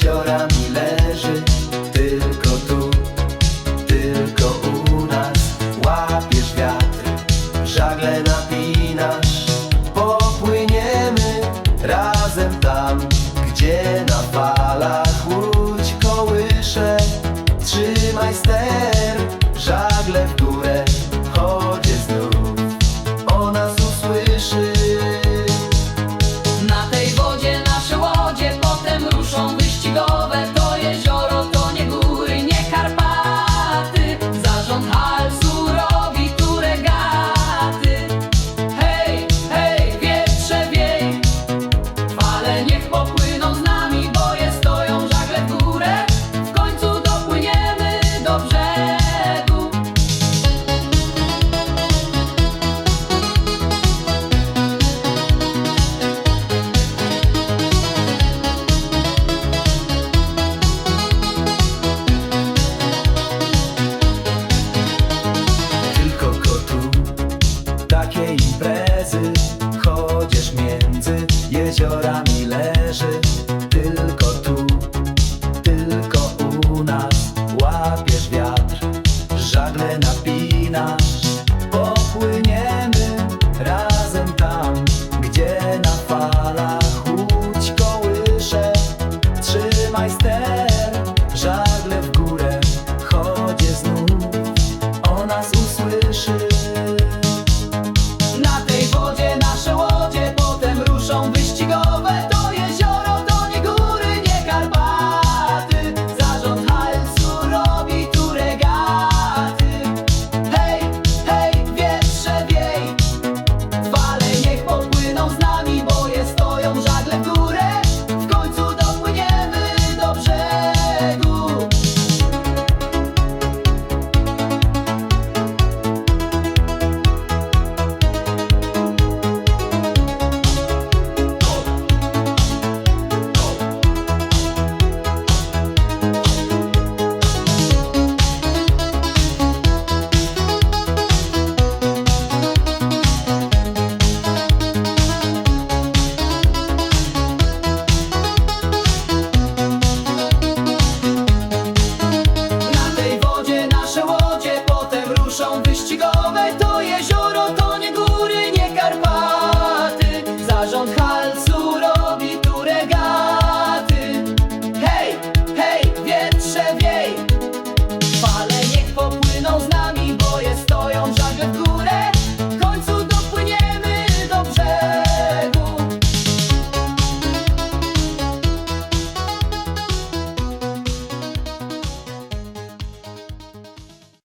jeziora mi leży. Tylko tu, tylko u nas Łapiesz wiatry, żagle napinasz. Popłyniemy razem tam, gdzie na falach jeziorami leży Tylko tu, tylko u nas Łapiesz wiatr, żagle napinasz. Popłyniemy razem tam Gdzie na falach łódź kołysze. Trzymaj ster, żagle w górę Chodzie znów o nas usłyszysz she go back